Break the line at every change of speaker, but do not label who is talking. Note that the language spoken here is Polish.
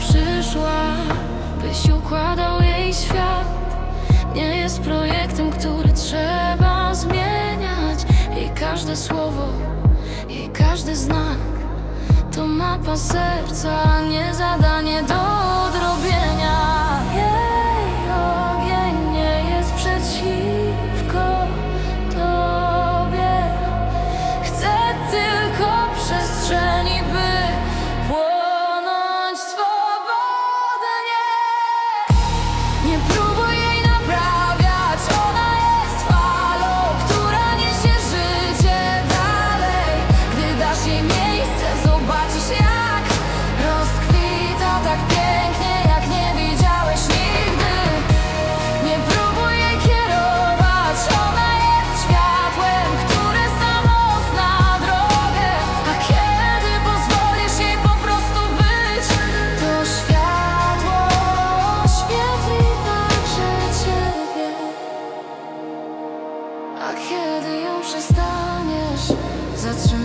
przyszła, byś układał jej świat. Nie jest projektem, który trzeba zmieniać. Jej każde słowo, jej każdy znak to mapa serca. przestaniesz zatrzymać.